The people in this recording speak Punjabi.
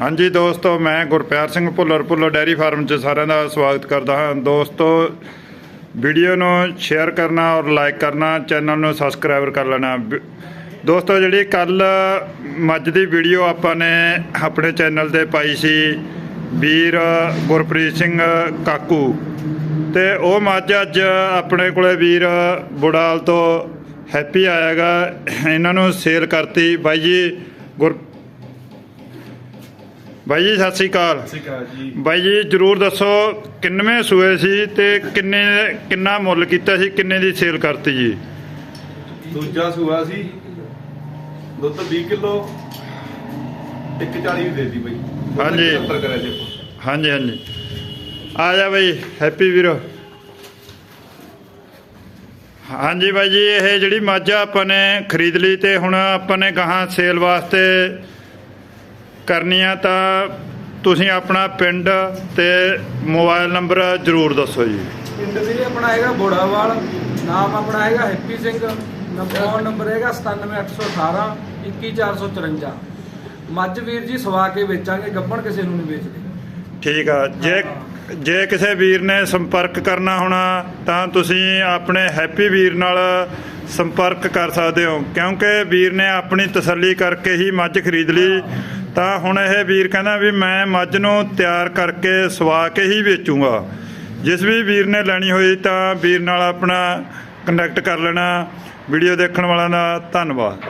ਹਾਂਜੀ ਦੋਸਤੋ, ਮੈਂ ਗੁਰਪਿਆਰ ਸਿੰਘ ਭੁੱਲਰ ਭੁੱਲਰ ਡੈਰੀ ਫਾਰਮ 'ਚ ਸਾਰਿਆਂ ਦਾ ਸਵਾਗਤ ਕਰਦਾ ਹਾਂ। ਦੋਸਤੋ, ਵੀਡੀਓ ਨੂੰ ਸ਼ੇਅਰ ਕਰਨਾ ਔਰ ਲਾਈਕ ਕਰਨਾ, ਚੈਨਲ ਨੂੰ ਸਬਸਕ੍ਰਾਈਬ ਕਰ ਲੈਣਾ। ਦੋਸਤੋ, ਜਿਹੜੀ ਕੱਲ ਮੱਝ ਦੀ ਵੀਡੀਓ ਆਪਾਂ ਨੇ ਆਪਣੇ ਚੈਨਲ ਤੇ ਪਾਈ ਸੀ, ਵੀਰ ਗੁਰਪ੍ਰੀਤ ਸਿੰਘ ਕਾਕੂ। ਤੇ ਉਹ ਮੱਝ ਅੱਜ ਆਪਣੇ ਕੋਲੇ ਵੀਰ ਬੁੜਾਲ ਤੋਂ ਹੈਪੀ ਆਇਆਗਾ, ਇਹਨਾਂ ਨੂੰ ਸੇਲ ਕਰਤੀ। ਬਾਈ ਜੀ, ਗੁਰ ਬਾਈ ਜੀ ਸਤਿ ਸ੍ਰੀ ਅਕਾਲ। ਸਤਿ ਸ਼੍ਰੀ ਅਕਾਲ ਜੀ। ਬਾਈ ਜੀ ਜਰੂਰ ਦੱਸੋ ਕਿੰਨਵੇਂ ਸੂਏ ਸੀ ਤੇ ਕਿੰਨੇ ਕਿੰਨਾ ਮੁੱਲ ਕੀਤਾ ਸੀ ਕਿੰਨੇ ਦੀ ਸੇਲ ਕਰਤੀ ਜੀ? ਦੂਜਾ ਸੂਆ ਸੀ। ਦੁੱਧ 20 ਕਿਲੋ 140 ਦੀ ਦੇਤੀ ਬਈ। ਹਾਂਜੀ। 70 ਕਰਿਆ ਜੀ ਆਪਾਂ। ਹਾਂਜੀ ਹਾਂਜੀ। ਆ ਜਾ ਬਾਈ ਹੈਪੀ ਵੀਰੋ। ਹਾਂਜੀ ਬਾਈ ਜੀ ਇਹ ਜਿਹੜੀ ਮੱਝ ਆ ਆਪਾਂ ਨੇ ਖਰੀਦ ਲਈ ਤੇ ਹੁਣ ਆਪਾਂ ਨੇ ਗਾਹਾਂ ਸੇਲ ਵਾਸਤੇ ਕਰਨੀ ਆ ਤਾਂ ਤੁਸੀਂ ਆਪਣਾ ਪਿੰਡ ਤੇ ਮੋਬਾਈਲ ਨੰਬਰ ਜਰੂਰ ਦੱਸੋ ਜੀ। ਪਿੰਡ ਵੀਰੇ ਆਪਣਾ ਹੈਗਾ ਬੋੜਾਵਾਲ ਨਾਮ ਆਪਣਾ ਹੈਗਾ ਹੈਪੀ ਸਿੰਘ ਨੰਬਰ ਨੰਬਰ ਹੈਗਾ 97818 21454 ਮੱਝ ਵੀਰ ਜੀ ਸਵਾ ਕੇ ਵੇਚਾਂਗੇ ਗੱਬਣ ਕਿਸੇ ਨੂੰ ਨਹੀਂ ਵੇਚਦੇ। ਠੀਕ ਆ ਜੇ ਜੇ ਕਿਸੇ ਵੀਰ ਨੇ ਸੰਪਰਕ ਕਰਨਾ ਹੋਣਾ ਤਾਂ ਤੁਸੀਂ ਆਪਣੇ ਹੈਪੀ ਵੀਰ ਨਾਲ ਸੰਪਰਕ ਕਰ ਸਕਦੇ ਹੋ ਕਿਉਂਕਿ ਵੀਰ ਨੇ ਆਪਣੀ ਤਸੱਲੀ ਕਰਕੇ ਹੀ ਮੱਝ ਖਰੀਦ ਲਈ। ਤਾਂ ਹੁਣ ਇਹ ਵੀਰ ਕਹਿੰਦਾ ਵੀ ਮੈਂ ਮੱਝ ਨੂੰ ਤਿਆਰ ਕਰਕੇ ਸਵਾ ਕੇ ਹੀ ਵੇਚੂੰਗਾ। ਜਿਸ ਵੀ ਵੀਰ ਨੇ ਲੈਣੀ ਹੋਈ ਤਾਂ ਵੀਰ ਨਾਲ ਆਪਣਾ ਕੰਟੈਕਟ ਕਰ ਲੈਣਾ। ਵੀਡੀਓ ਦੇਖਣ ਵਾਲਿਆਂ ਦਾ ਧੰਨਵਾਦ।